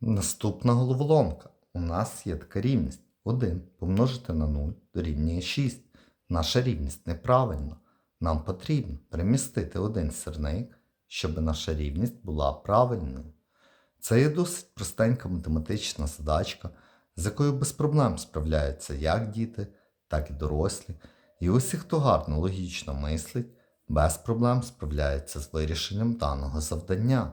Наступна головоломка. У нас є така рівність. 1 помножити на 0 дорівнює 6. Наша рівність неправильна. Нам потрібно перемістити один сірник, щоб наша рівність була правильною. Це є досить простенька математична задачка, з якою без проблем справляються як діти, так і дорослі. І усі, хто гарно логічно мислить, без проблем справляється з вирішенням даного завдання.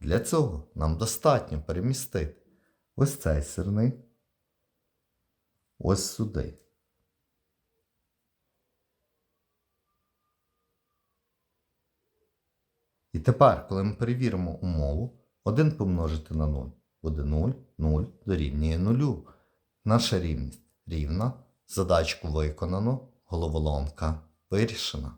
Для цього нам достатньо перемістити ось цей сирник ось сюди. І тепер, коли ми перевіримо умову, 1 помножити на 0 буде 0, 0 дорівнює 0. Наша рівність рівна, задачку виконано, головоломка вирішена.